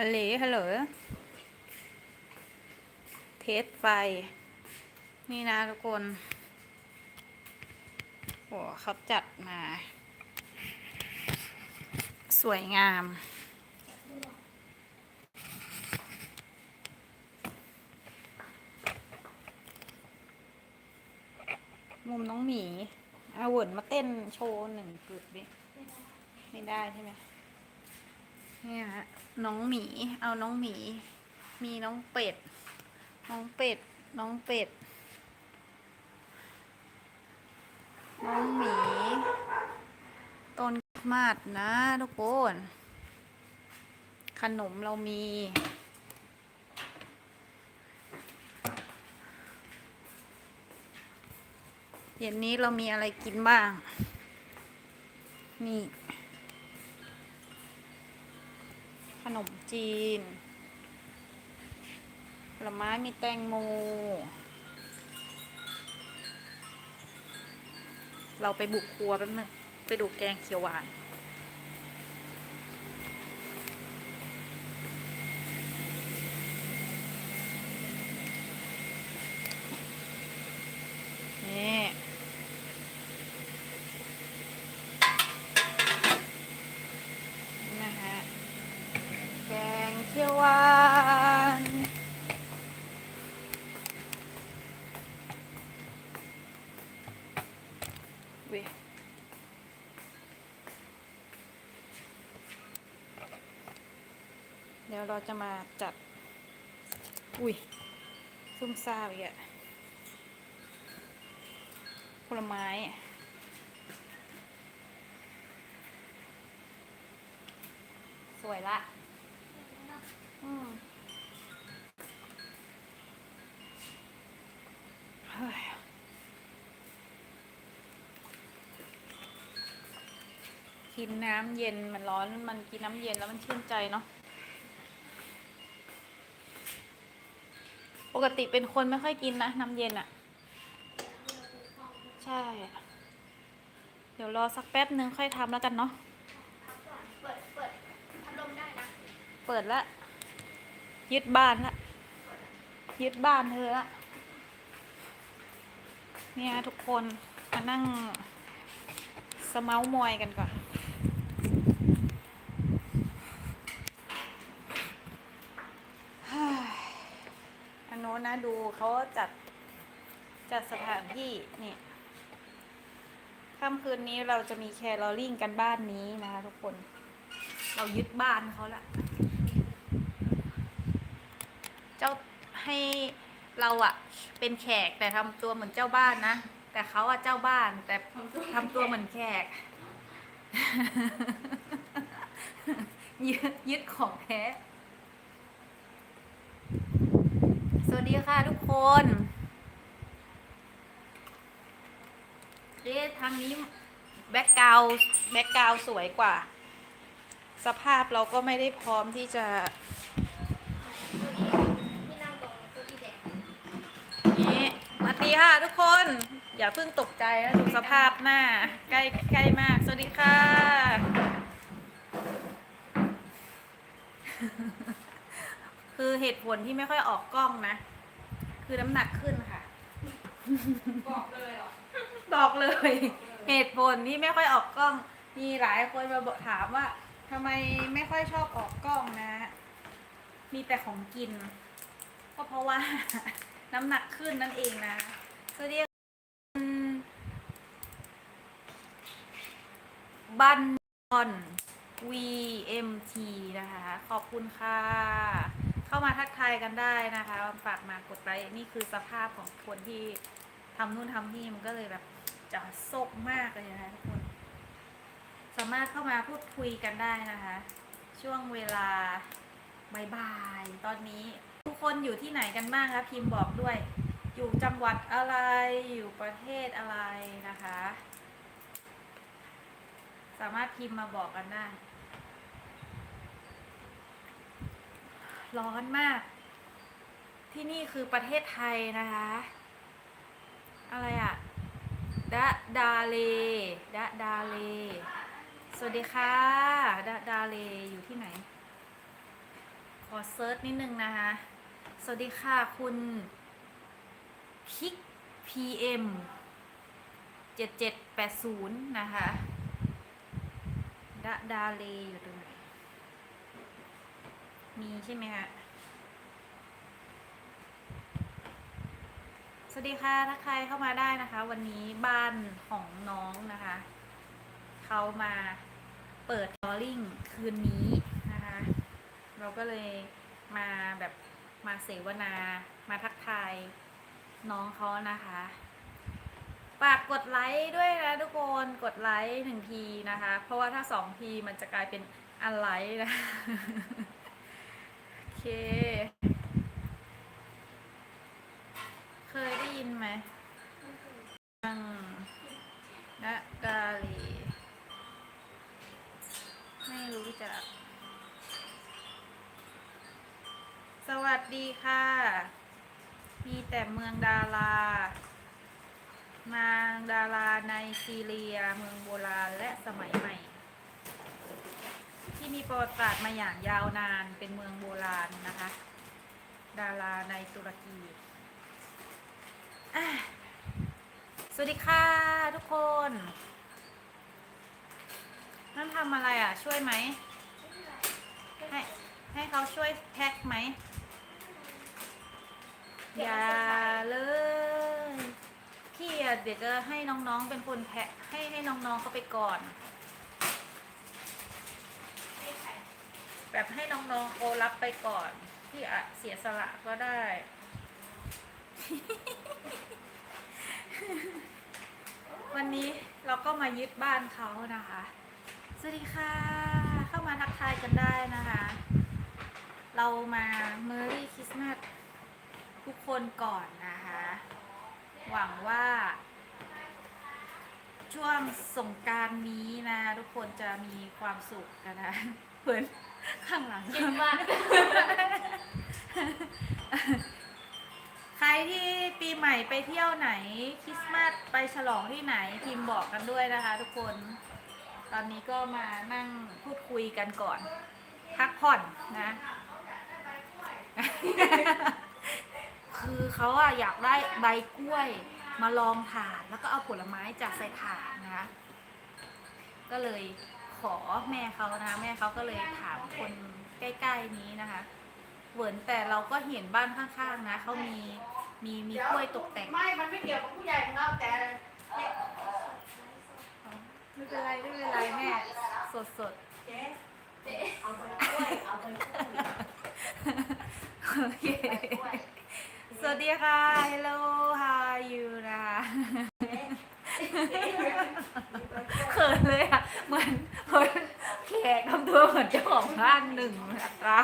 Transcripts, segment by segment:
ฮัลโหลฮัลโหลเทสไฟ นี่นะทุกคนโอ้เขาจัดมา สวยงาม มุมน้องหมี เอาเหวินมาเต้นโชว์หนึ่งกลุ่มดิไม่ได้ใช่ไหม นี่ยฮะน้องหมี เอาน้องหมี มีน้องเป็ด น้องเป็ด น้องเป็ด น้องหมี ต้นมาดนะทุกคน ขนมเรามี เย็นนี้เรามีอะไรกินบ้าง นี่ ข นมจีน ผลไม้มีแตงโม เราไปบุกครัวแป๊บนึง ไปดูแกงเขียวหวานนี่ เดี๋ยวเราจะมาจัด อุ้ยซุ่มซ่าอีกอะผลไม้สวยละ อืมเฮ้ยกินน้ำเย็นมันร้อนมันกินน้ำเย็นแล้วมันชื่นใจเนาะ กติเป็นคนไม่ค่อยกินนะน้ำเย็นอะใช่ เดี๋ยวรอสักแป๊บนึงค่อยทำแล้วกันเนาะเปิดเปิดพัดลมได้นะ เปิดละยึดบ้านละยึดบ้านเธอละเนี่ยทุกคนมานั่งสมาส์มอยกันก่อน ฮ่าอั นโน้นนะดูเขาจัดจัดสถานที่นี่ค่ำคืนนี้เราจะมีแครอลิ่งกันบ้านนี้นะคะทุกคน เรายึดบ้านเขาละ เจ้าให้เราอะเป็นแขกแต่ทำตัวเหมือนเจ้าบ้านนะ แต่เขาอะเจ้าบ้านแต่ทำตัวเหมือนแขก ยึดยึดของแท้ สวัสดีค่ะทุกคนเอ๊ะทางนี้แบ็กกราวแบ็กกราวสวยกว่า สภาพเราก็ไม่ได้พร้อมที่จะที่นั่งตรงเก้าอี้แดงนี่สวัสดีค่ะทุกคน อย่าเพิ่งตกใจนะดูสภาพหน้า ใกล้ใกล้มาก สวัสดีค่ะ คือเหตุผลที่ไม่ค่อยออกกล้องนะ คือน้ำหนักขึ้นค่ะ บอกเลยเหรอบอกเลย เหตุผลที่ไม่ค่อยออกกล้อง มีหลายคนมาบอกถามว่าทำไมไม่ค่อยชอบออกกล้องนะ มีแต่ของกิน ก็เพราะว่า น้ำหนักขึ้นนั่นเองนะสวัสดีคุณบันบอน VMT นะคะ ขอบคุณค่ะ เข้ามาทักทายกันได้นะคะฝากมากดไลค์นี่คือสภาพของคนที่ทำนู่นทำนี่มันก็เลยแบบจะโซกมากเลยนะคะทุกคน สามารถเข้ามาพูดคุยกันได้นะคะ ช่วงเวลาบ่ายๆตอนนี้ทุกคนอยู่ที่ไหนกันบ้างคะพิมพ์บอกด้วย อยู่จังหวัดอะไรอยู่ประเทศอะไรนะคะ สามารถพิมพ์มาบอกกันได้ ร้อนมาก ที่นี่คือประเทศไทยนะคะ อะไรอะดะดาเลดะดาเล สวัสดีค่ะดะดาเลอยู่ที่ไหน ขอเซิร์ชนิดนึงนะคะ สวัสดีค่ะคุณคิก PM 7780 นะคะดาดาเลอยู่ตรง มีใช่ไหมคะสวัสดีค่ะถ้าใครเข้ามาได้นะคะ วันนี้บ้านของน้องนะคะ เขามาเปิดลอริ่งคืนนี้นะคะ เราก็เลยมาแบบมาเสวนา มาทักทายน้องเขานะคะฝากกดไลค์ด้วยนะทุกคนกดไลค์หนึ่งทีนะคะ เพราะว่าถ้าสองทีมันจะกลายเป็นอันไลค์นะ เคยได้ยินไหมอืมนะกาลีไม่รู้จัก สวัสดีค่ะ มีแต่เมืองดารานางดาราในซีเรีย เมืองโบราณและสมัยใหม่ ที่มีประวัติศาสตร์มาอย่างยาวนานเป็นเมืองโบราณนะคะ ดาราในตุรกีสวัสดีค่ะทุกคนนั่นทำอะไรอะ ช่วยไหมให้ให้เขาช่วยแพ็คไหมอย่าเลยพี่เดี๋ยวจะให้น้องๆเป็นคนแพ็คให้ให้น้องๆเขาไปก่อน แบบให้น้องๆโอรับไปก่อนพี่อะเสียสละก็ได้ วันนี้เราก็มายึดบ้านเขานะคะ สวัสดีค่ะ เข้ามาทักทายกันได้นะคะ เรามาเมอรี่คริสต์มาสทุกคนก่อนนะคะ หวังว่าช่วงสงการนี้นะ ทุกคนจะมีความสุขกันนะเหมือน ข้างหลังคิดว่าใครที่ปีใหม่ไปเที่ยวไหนคริสต์มาสไปฉลองที่ไหนพิมพ์บอกกันด้วยนะคะ ทุกคน ตอนนี้ก็มานั่งพูดคุยกันก่อน พักผ่อนนะ คือเขาอะอยากได้ใบกล้วยมาลองถาดแล้วก็เอาผลไม้จากใส่ถาดนะคะก็เลย ขอแม่เขานะแม่เขาก็เลยถามคนใกล้ ๆนี้นะคะเหมือนแต่เราก็เห็นบ้านข้างๆนะเขามีมีมีกล้วยตกแต่งไม่ มันไม่เกี่ยวกับผู้ใหญ่ของเราแต่ไม่เป็นไรไม่เป็นไรแม่สดสดเจ๊เอาไปกล้วยเอาไปกล้วยๆโอเคสวัสดีค่ะ hello how are you นะคะเขินเลยอะ เหมือน เหมือนแขกทำตัวเหมือนเจ้าของบ้านหนึ่งอัตรา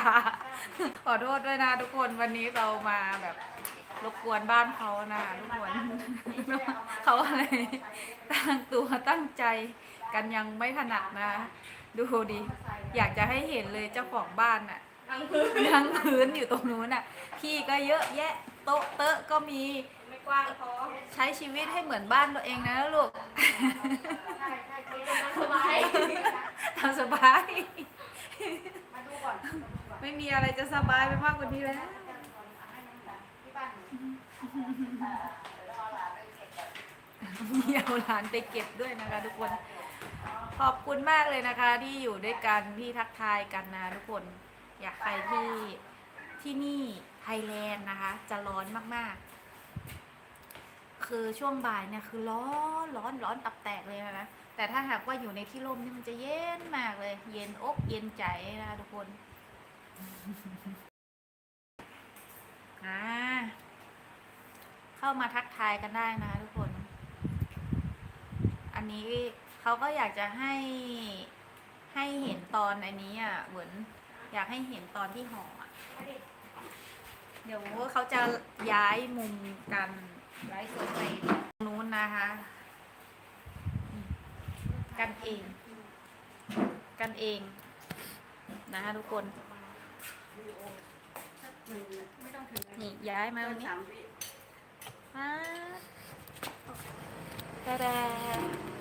ขอโทษด้วยนะทุกคนวันนี้เรามาแบบรบกวนบ้านเขานะทุกคนเขาอะไรตั้งตัวตั้งใจกันยังไม่ถนัดนะ ดูดิอยากจะให้เห็นเลยเจ้าของบ้านน่ะนั่งพื้นอยู่ตรงนู้นน่ะ ที่ก็เยอะแยะ โต๊ะเตะก็มี กว้างพอใช้ชีวิตให้เหมือนบ้านตัวเองนะลูกใช่ใช่เจ๊ตรงนั้นสบายทำสบาย มาดูก่อนไม่มีอะไรจะสบายไปมากกว่านี้แล้วให้น้องหลานที่บ้านหนูมีเอาหลานไปเก็บด้วยนะคะทุกคน ขอบคุณมากเลยนะคะที่อยู่ด้วยกันที่ทักทายกันนะทุกคน อยากไปที่ที่นี่ไทยแลนด์นะคะ จะร้อนมากๆ คือช่วงบ่ายเนี่ยคือร้อนร้อนร้อนตับแตกเลยนะแต่ถ้าหากว่าอยู่ในที่ร่มนี่มันจะเย็นมากเลย เย็นอกเย็นใจนะทุกคนอ่าเข้ามาทักทายกันได้นะทุกคน อันนี้เขาก็อยากจะให้ให้เห็นตอนอันนี้อะเหมือนอยากให้เห็นตอนที่ห่ออะเดี๋ยวเขาจะย้ายมุมกัน ไลฟ์สดไปตรงนู้นนะคะ กันเอง กันเอง นะคะทุกคนนี่ย้ายมาตรงนี้สามาแต่แต่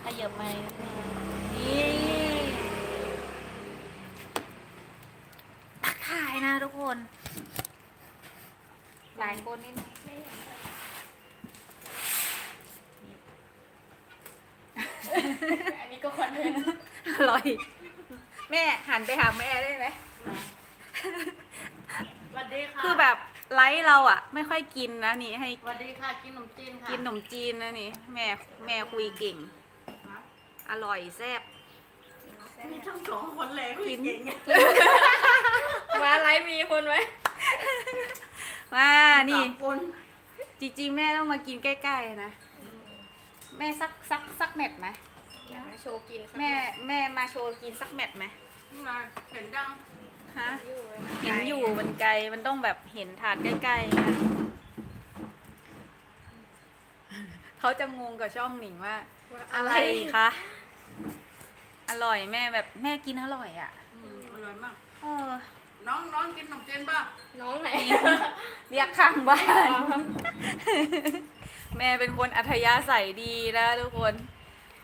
ขยับมานี่ทักทายนะทุกคน หลายคนนี่นะ อันนี้ก็คอนเทนต์อร่อย แม่หันไปหาแม่ได้ไหมสวัสดีค่ะคือแบบไลฟ์เราอะ ไม่ค่อยกินนะนี่ให้สวัสดีค่ะ กินขนมจีนค่ะกินขนมจีนนะนี่แม่แม่คุยเก่ง อร่อยแซ่บมีทั้งสองคนเลยคุยกินเก่งว่าไลฟ์มีคนไหมว่านี่สามคนจริงๆแม่ต้องมากินใกล้ๆนะ แม่สักสักสักแมทไหม โชว์กินแม่แม่มาโชว์กินสักแมทไหมนี่ไงเห็นดังฮะเห็นอยู่มันไกลมันต้องแบบเห็นถาดใกล้ๆนะเขาจะงงกับช่องหนิงว่า อะไรคะ อร่อยแม่แบบแม่กินอร่อยอะอืมอร่อยมาก เออน้องน้องกินขนมจีนป่ะน้องไหน เรียกข้างบ้าน แม่เป็นคนอัธยาศัยดีนะทุกคน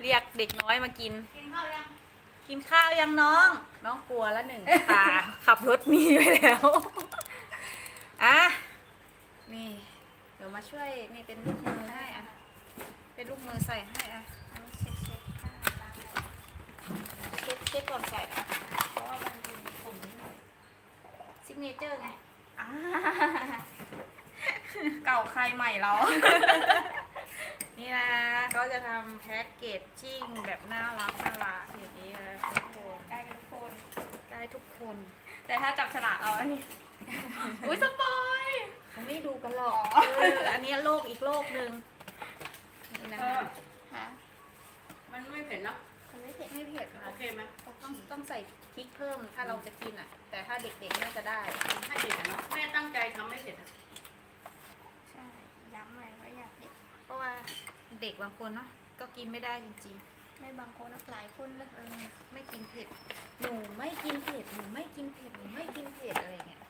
เรียกเด็กน้อยมากิน กินข้าวยังกินข้าวยังน้อง น้องกลัวแล้วหนึ่งตา ขับรถหนีไปแล้ว อะ นี่ เดี๋ยวมาช่วยนี่เป็นลูกมือให้อะ เป็นลูกมือใส่ให้อะอันนี้เช็ดเช็ดค่ะเช็ดเช็ดก่อนใส่อะเพราะว่ามันเป็นผมซิกเนเจอร์ไงเก่าใครใหม่เรา นี่นะก็จะทำแพ็กเกจ จิ้งแบบน่ารักน่ารักอย่างนี้นะทุกคนได้กันทุกคนได้ทุกคน แต่ถ้าจับฉลากเอาอันนี้ อุ้ยสปอยเขาไม่ดูกันหรอกเอออันนี้โลกอีกโลกหนึ่งนี่นะเอคะอฮะมันไม่เผ็ดเนอะมันไม่เผ็ดไม่เผ็ดค่ะโอเคไหมต้องต้องใส่พริกเพิ่มถ้าเราจะกินอะ แต่ถ้าเด็กๆน่าจะได้ ให้เด็กอะเนาะแม่ตั้งใจทำไม่เผ็ดอะใช่ย้ำเลยว่าอยากเผ็ดเพราะว่าเด็กบางคนเนาะ ก็กินไม่ได้จริงไม่บางคนนะหลายคนเลยๆเออไม่กินเผ็ด หนูไม่กินเผ็ด หนูไม่กินเผ็ด หนูไม่กินเผ็ดอะไรเงี้ย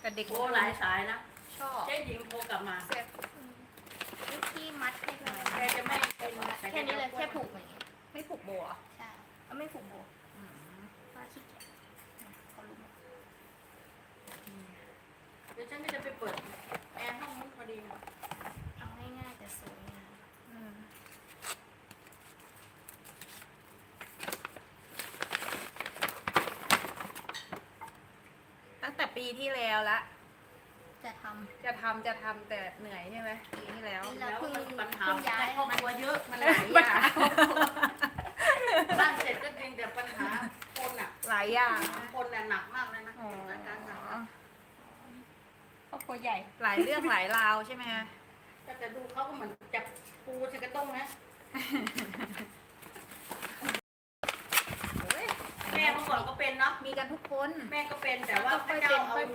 แต่เด็กโทรหลายสายนะ ชอบเจ๊หญิงโทรกลับมาแซ่บวิธีมัดให้เราแกจะไม่เป็นแต่แค่นี้เลยแค่ผูกอย่างเงี้ยไม่ผูกโบอะใช่เอาไม่ผูกโบว่าขี้เกียจเขารู้หมดเดี๋ยวฉันก็จะไปเปิดแอร์ห้องนู้นพอดีนะเอาง่ายๆแต่สวยงาม อืมตั้งแต่ปี ที่แล้วละจะทจะทำจะทำแต่เหนื่อยใช่ไหมปีที่แล้วนี่แล้วเพิ่งมันปัญหาเพิ่งย้าย ครอบครัวเยอะมันหลายอย่างบ้านเสร็จก็จริงแต่ปัญหาคนอะหลายอย่างคนน่ะหนักมากเลยนะอ๋อสถานการณ์หนักครอบครัวใหญ่ หลายเรื่องหลายราวใช่ไหมฮะแต่จะดูเขาก็เหมือนจับปูใส่กระต้งนะแม่เมื่ อก่อนก็เป็นเนาะ มีกันทุกคน แม่ก็เป็นแต่ว่าพระเจ้าเอาอยู่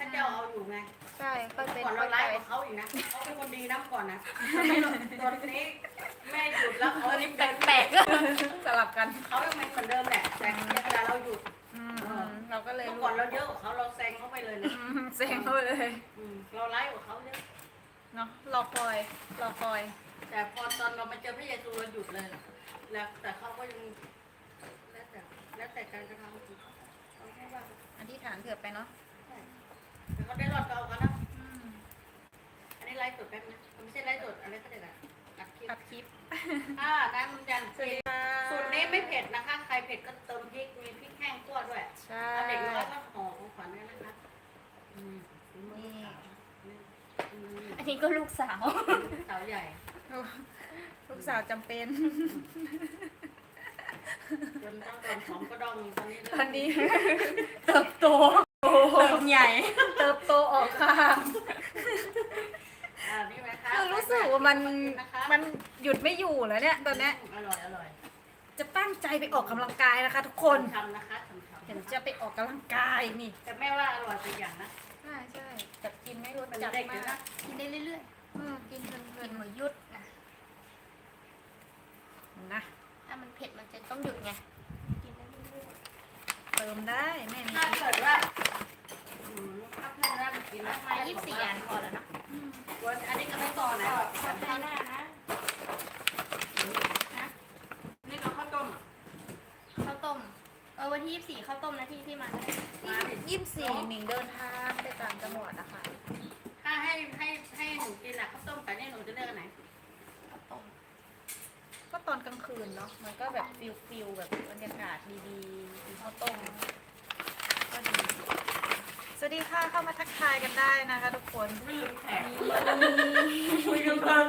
พระเจ้าเอาอยู่ไงใช่ค่อยเป็นก่อนค่เราอยไล่ไปกับเขาอีกนะเขาเป็นคนดีนะก่อนนะตอนนี้แม่หยุดแล้วเขาอันนี้เป็นแปลกสลับกันเขายังเป็นเหมือนเดิมแหละแต่เวลาเราหยุดอืมอืมเราก็เลยเมื่อก่อนเราเยอะกว่าเขาเราแซงเขาไปเลยนะอืมเซ็งเขาไปเลยอืมเราไล่กว่าเขาเยอะเนาะรอคอยรอคอย แต่พอตอนเรามาเจอพระเยซูเราหยุดเลยแล้วแต่เขาก็ยัง ธิษฐานเผื่อไปเนาะใช่แต่เขาได้รอดเก่าเขานะอืมอันนี้ไลฟ์สดแป๊บนะไม่ใช่ไลฟ์สดอะไรก็ได้ละอัดคลิปอัดคลิป อ่าน้ำมันยันสวัสดีค่ะสูตรนี้ไม่เผ็ดนะคะ ใครเผ็ดก็เติมพริก มีพริกแห้งคั่วด้วยใช่ถ้าเด็กน้อยก็ห่อของขวัญด้วยนะคะอืมฝีมือลูกสาวนี่ อืมๆอันนี้ก็ลูกสาว สาวใหญ่ ลูกสาวจำเป็น จนต้องตอนของก็ดองตอนนี้ตอนนี้เติบโตเติมใหญ่ เติบโตออกข้างอ่านี่ไหมคะคือรู้สึกว่ามันนะคะมันหยุดไม่อยู่แล้วเนี่ยตอนเนี้ยอร่อยอร่อยจะตั้งใจไปออกกำลังกายนะคะ ทุกคนทำนะคะทำทำเห็นจะไปออกกำลังกายนี่แต่แม่ว่าอร่อยไปอย่างนะ ใช่ใช่แต่กินไม่รสเป็นจัดเด็กมาเลยนะ กกินได้เรื่อยอืมกินเพๆลิกินนหัวยุดนะๆนะ ถ้ามันเผ็ดมันจะต้องหยุดไงกินได้เรื่อยเติมได้แม่มีถ้าเกิดว่าอืมถ้าเพื่อนได้มากินๆนะมายี่สิบสี่อันพอแล้วนะวันอันนี้ก็ไม่ต่อนะขอทานหน้านะนี่ก็ข้าวต้มข้าวต้ม เออวันที่ที่ยี่สิบสี่ข้าวต้มนะพี่ที่มาได้มาดิยี่สิบสี่หนิงเดินทางไปต่างจังหวัดนะคะ ถ้าให้ให้ให้หนูกินอะข้าวต้มไก่เนี่ยหนูจะเลือกอันไหนข้าวต้ม ก็ตอนกลางคืนเนาะมันก็แบบฟิลฟิลแบบบรรยากาศดีๆกินข้าวต้มก็ดีสวัสดีค่ะเข้ามาทักทายกันได้นะคะทุกคนไม่ลืมแขกคุยกันเพลิน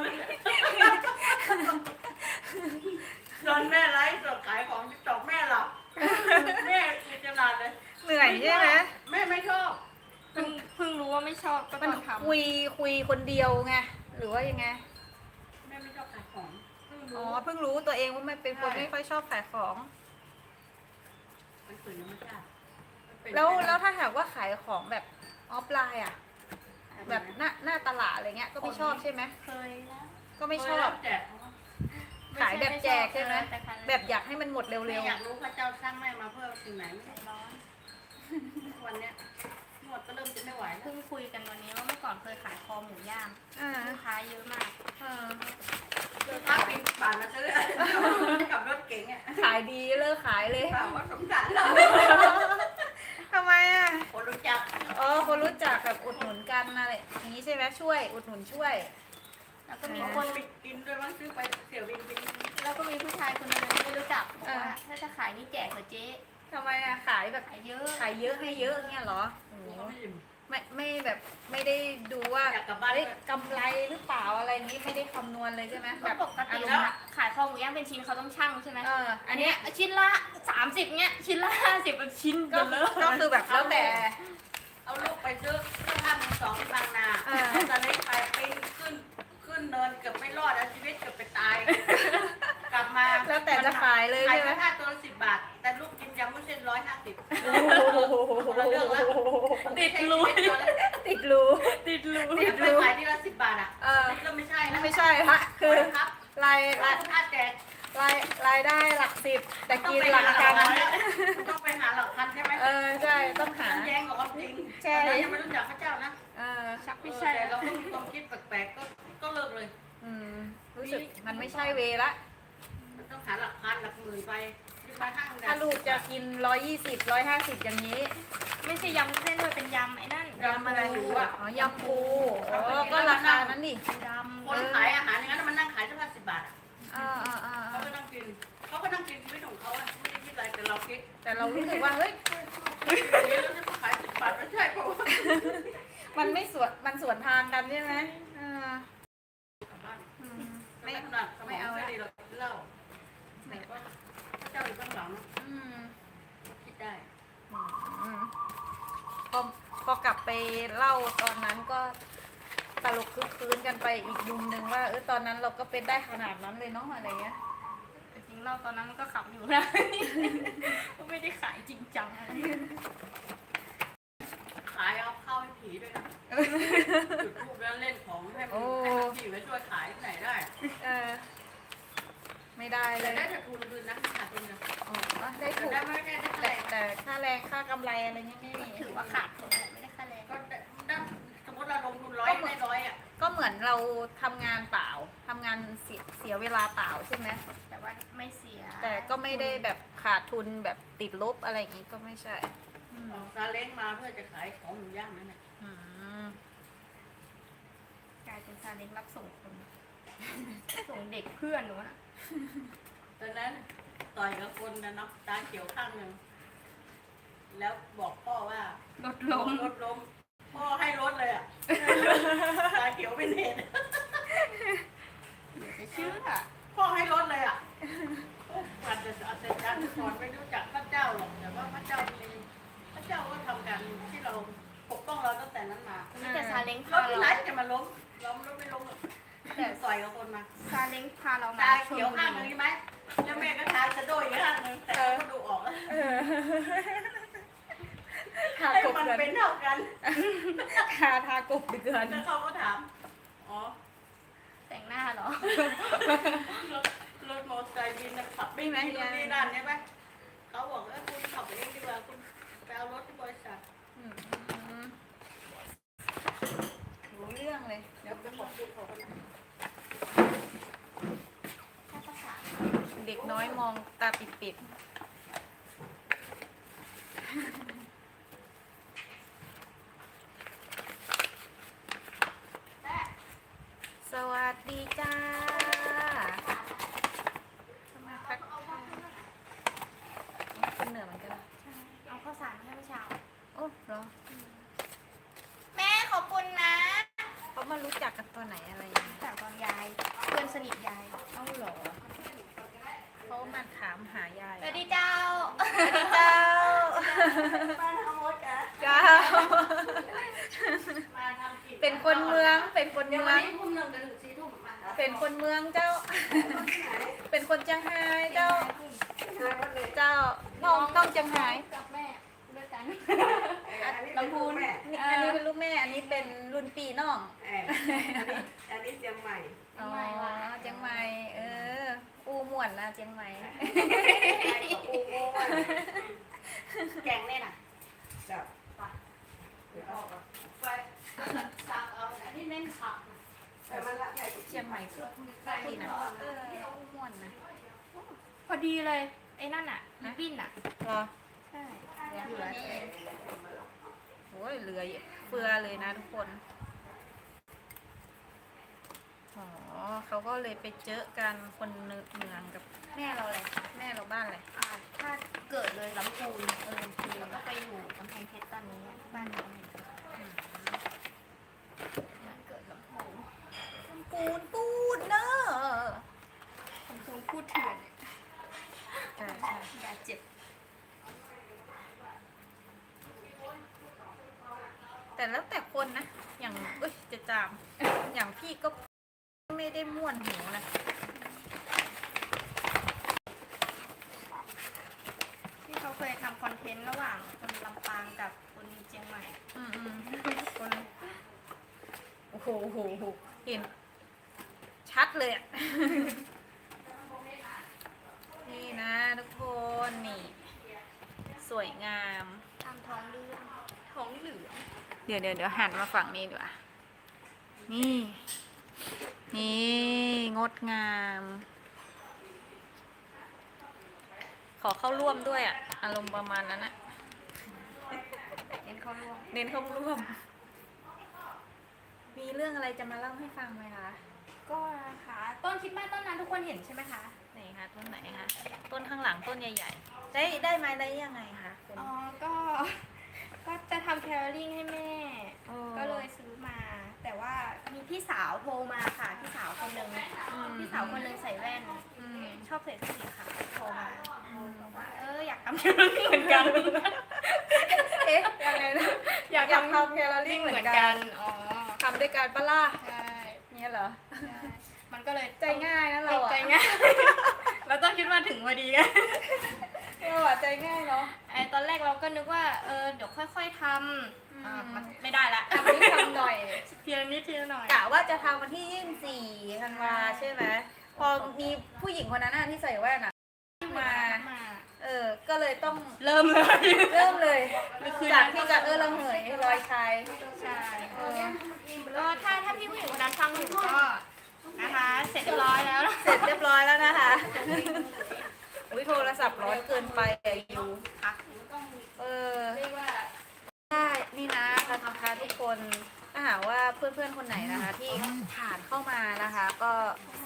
ตอนแม่ไลฟ์สดขายของที่ตอกแม่หลับแม่กินจนานเลยเหนื่อยใช่ไหมแม่ไม่ชอบเพิ่งเพิ่งรู้ว่าไม่ชอบก็ตมันอนทำคุยคุยคนเดียวไงหรือว่ายังไง แม่ไม่ชอบขายของเพิ่ง อ๋อรู้เพิ่งรู้ตัวเองว่ามันเป็นคนใช่ ไม่ค่อยชอบขายของ มันฝืนธรรมชาติมันเป็นแล้วไปได้แล้วถ้าหากว่าขายของแบบออฟไลน์อะแบบหน้าหน้าตลาดอะไรเงี้ยก็ไม่ชอบใช่ไหมเคยแล้วก็ไม่ชอบเคยรับแจกขายแบบแจกใช่ไหมแต่ขายแบบอยากให้มันหมดเร็แม่วอยากรู้พระเจ้าสร้างแม่มาเพื่อสิ่งไหนใจร้อนวันเนี้ยนวดก็เริ่มจะไม่ไหวแล้ว เพิ่งคุยกันวันนี้ว่าเมื่อก่อนเคยขายคอหมูย่างๆอ่าลูกค้าเยอะมากเออ คือพักปีบาทมาซื้อกับรถเก๋งอะขายดีเลิกขายเลยถามว่าสงสารเราทำไมอะคนรู้จักอ๋อคนรู้จักแบบอุดหนุนกันอะไรอย่างนี้ใช่ไหมช่วย อุดหนุนช่วย แล้วก็มีมีคคนนไปกินด้วยมั้งซื้อไปเสี่ยวบินกินแล้วก็มีผู้ชายคนหนึงไม่รู้จักบอกว่าถ้าจะขายนี่แจกเหรอเจ๊ทำไมอะขายแบบขายเยอะขายเยอะให้เยอะเงี้ยเหรอโอ้โห เขาไม่อิ่ม ไม่ไม่แบบไม่ได้ดูว่าอยากกลับบ้าน เฮ้ยกำไรหรือเปล่าอะไรอย่างนี้ไม่ได้คำนวณเลยใช่ไหมก็แบบปกติอารมแล้วณ์อะขายคอหมูย่างเป็นชิ้นเขาต้องชั่งใช่ไหมเอออันเนี้ยชิ้นละสามสิบเนี้ยชิ้นละห้าสิบชิ้นก็เบลอ ก็คือแบบแล้วแต่ ความคิดแปลกๆก็ก็เลิกเลย อืมรู้สึกมันไม่ใช่เวละ มันต้องหาหลักพันหลักหมื่นไปที่มาห้างดังถ้าลูกจะกินร้อยยี่สิบร้อยห้าสิบอย่างนี้ไม่ใช่ยำเส้นด้วยเป็นยำไอ้นั่นยำอะไรหรือว่าอ๋อยำปูอ๋อก็ราคานั้นดิยำคนขายอาหารอย่างนั้นมันนั่งขายเสื้อผ้าสิบบาทอะอ่าอ่าอ่าเขาก็นั่งกินเขาก็นั่งกินชีวิตของเขาอะไม่ได้คิดอะไรแต่เราคิดแต่เรารู้สึกว่าเฮ้ยเดี๋ยวเราจะมาขายสิบบาทไม่ใช่เพราะว่า มันไม่สวนมันสวนทางกันใช่ไหมอ่ากลับบ้านอืมไม่ไม่ขนาดไม่เอาไม่ดีเราเล่าไหนก็พระเจ้าอยู่ข้างหลังอืมคิดได้อืมพอพอกลับไปเล่าตอนนั้นก็ตลกคึกคืนกันไปอีกมุมหนึ่งว่าเออตอนนั้นเราก็เป็นได้ขนาดนั้นเลยเนาะอะไรเงี้ย แต่จริงเราตอนนั้นมันก็ขับอยู่นะก็ไม่ได้ขายจริงจังอะไร ขายเอาเข้าให้ผีด้วยนะจุดทูบแล้วเล่นของให้มันให้มันผีไว้ช่วยขายที่ไหนได้ เออ ไม่ได้เลแต่ยได้แต่ทุนคืนนะขาดทุนนะอ๋อได้แต่ถูกได้ไม่ได้ได้แต่แต่แต่ค่าแรงค่ากำไรอะไรเงี้ยไม่มีถือว่าขาดทุนแหละไม่ได้ค่าแรงก็ได้สมมติเราลงทุนร้อยได้ร้อยอะก็เหมือนเราทำงานเปล่าทำงานเสียเสียเวลาเปล่าใช่ไหมแต่ว่าไม่เสียแต่ก็ไม่ได้แบบขาดทุนแบบติดลบอะไรอย่างงี้ก็ไม่ใช่ อืมออกซาเล้งมาเพื่อจะขายของหมูย่างนั่นแหละอืมกลายเป็นซาเล้งรับส่งคน ส่งเด็กเพื่อนหนูนะตอนนั้นต่อยกับคนนะเนาะตาเขียวข้างหนึ่งแล้วบอกพ่อว่ารถล้มรถล้มพ่อให้รถเลยอะตาเขียวเป็นเหตุ เดี๋ยวจะเชื่อ พ่อให้รถเลยอะอาจจะอาจจะอาจจะสอนไม่รู้จักพระเจ้าหรอกแต่ว่าพระเจ้ามีพระเจ้าก็ทำการที่เราปกป้องเราตั้งแต่นั้นมา มีแต่ซาเล้ง ร พา ถที่ เรา ไหนจะมาล้มล้มรถไม่ล้มหรอกแต่ต่อยกับคนมา ซาเล้งพาเรามา ตา ชล เขียว บุ ข้างหนึง รี ใช่ไหมแล้วแม่ก็ทาสะโดยอีกข้างหนึงแต่เราก็ดูออกแล้ว เออทา ให้ กบ มัน เดือน เป็นเท่ากัน ทาทากบเดือน แล้วเขาก็ถาม อ๋อ แต่งหน้าเหรอ รถรถมอเตอร์ไซค์บินนะขับไม่ไหมนู่นนี่นั่นใช่ไหมเขาบอกว่าคุณขับเองดีกว่าคุณไปเอารถที่บริษัท อืมรู้เรื่องเลย เดี๋ยวไปบอกคุณ เด็กน้อยมองตาปิดๆด สวัสดีจ้ามาทักทายคนเหนือเหมือนกันเหรอ เอาข้าวสารให้เมื่อเช้า โอ้เหรอ แม่ขอบคุณนะ เขามารู้จักกันตอนไหนอะไรยังไง จากตอนยาย เพื่อนสนิทยาย เอ้าเหรอเขามาถามหายาย สวัสดีเจ้า เจ้า มาทำมดอะ เจ้า มาทำกิจ เป็นคนเมือง เป็นคน เดี๋ยว เมื วั อน ง นี้ทุ่มหนึ่งกับถึงสี่ทุ่มมา เป็นคนเมืองเจ้า เป็นคนจังไห้เจ้า เจ้า น้องน้องจังไห้กับแม่ด้วยกันลำพูนแม่นี่อันนี้เป็นลูกแม่ อันนี้เป็นรุ่นปีน้องอันนี้เชียงใหม่อ๋อเจียงใหม่ เออ อูม่วนนะเจียงใหม่โอ้โหแกงเล่นอะแบบไปสั่งเอาอันนี้เน้นขับ เชียงใหม่คือที่นะเอออูม่วนนะ พอดีเลย ไอ้นั่นอะลิปปิ้นอะเหรอใช่เหลือโอ้ยเหลือเฟือเลยนะทุกคน อ๋อเขาก็เลยไปเจอกันคนเมืองกับแม่เราเลย แม่เราบ้านเลยถ้าเกิดเลยลำพูนเออคือแล้วก็ไปอยู่กำแพงเพชรตอนนี้บ้านเราเนี่ยบ้านเกิดลำพูน ปูนปูนเนอะลำพูนพูดเถื่อนใช่ใช่อย่าเจ็บ แต่แล้วแต่คนนะ อย่างเอ้ยจะจาม อย่างพี่ก็ไม่ได้ม่วนหูนะ ที่เขาเคยทำคอนเทนต์ระหว่างคนลำปางกับคนเชียงใหม่ อืมอืมคนโอ้โหโหโหเห็น ชัดเลยอะนี่นะทุกคนนี่ สวยงาม ตามท้องเรื่องท้องเหลืองเดี๋ยวเดี๋ยวเดี๋ยวหันมาฝั่งนี้ดีกว่า นี่ นี่ งดงาม ขอเข้าร่วมด้วยอะอารมณ์ประมาณนั้นอะเห็นเขาร่วงเน้นเข้าร่วม มีเรื่องอะไรจะมาเล่าให้ฟังไหมคะ ก็นะคะต้นคริดมากต้นนั้นทุกคนเห็นใช่ไหมคะไหนคะต้นไหนคะต้นข้างหลังต้นใหญ่ๆได้ได้ไหมได้ยังไงคะคุณอ๋อก็ก็จะทำแคลอรี่ให้แม่ โอ้ก็เลยซื้อมา แต่ว่ามีพี่สาวโทรมาค่ะพี่สาวคนหนึ่งอืมพี่สาวคนหนึ่งใส่แว่น อืม ชอบใส่เสื้อสีขาวโทรมาบอกว่าเอออยากทำแคลอรี่เหมือนกัน เอ๊ะยังไงนะอยากอยากทำทำแคลอรี่เหมือนกัน อ๋อทำด้วยกันปะล่ะใช่ เนี่ยเหรอใช่มัน ก็เลยใจง่ายนะเราอะใจง่าย เราต้องคิดมาถึงพอดีกันเราอะใจง่ายเนาะไอตอนแรกเราก็นึกว่าเออเดี๋ยวค่อย ๆทำอ่าอืมมันไม่ได้ละทำนิดทำหน่อยทีละนิดทีละหน่อย กะว่าจะทำวันที่ยี่สิบสี่ธันวาใช่ไหมพอมีผู้หญิงคนนั้นน่ะที่ใส่แว่นอะ มามาเออ ก็เลยต้องเริ่มเลย เริ่มเลยคือจากที่จะเออระเหยรอยชาย ใช่เออก็ถ้าถ้าพี่ผู้หญิงคนนั้นฟังอยู่ก็ นะคะ เสร็จเรียบร้อยแล้วนะเสร็จเรียบร้อยแล้วนะคะ อุ้ยโทรศัพท์ร้อนเกินไปอะยูเออได้นี่นะนะคะทุกคนถ้าหากว่าเพื่อนๆคนไหนนะคะ ที่ผ่านเข้ามานะคะ ก็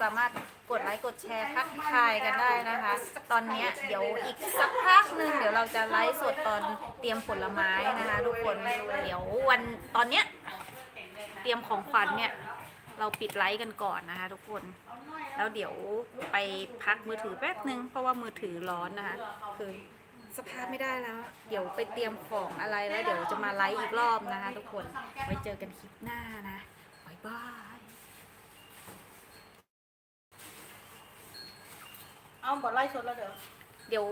สามารถกดไลค์กดแชร์ทักทายกันได้นะคะ ตอนเนี้ยเดี๋ยวอีกสักพักหนึ่งเดี๋ยวเราจะไลฟ์สดตอนเตรียมผลไม้นะคะ ทุกคนเดี๋ยววันตอนเนี้ยเตรียมของขวัญเนี่ย เราปิดไลฟ์กันก่อนนะคะ ทุกคน แล้วเดี๋ยวไปพักมือถือแป๊บนึง เพราะว่ามือถือร้อนนะคะ คือสภาพไม่ได้แล้ว เดี๋ยวไปเตรียมของอะไรแล้วเดี๋ยวจะมาไลฟ์อีกรอบนะคะ ทุกคน ไว้เจอกันคลิปหน้านะบ๊ายบายเอาบอดไล่สดแล้วเดี๋ยวเดี๋ยว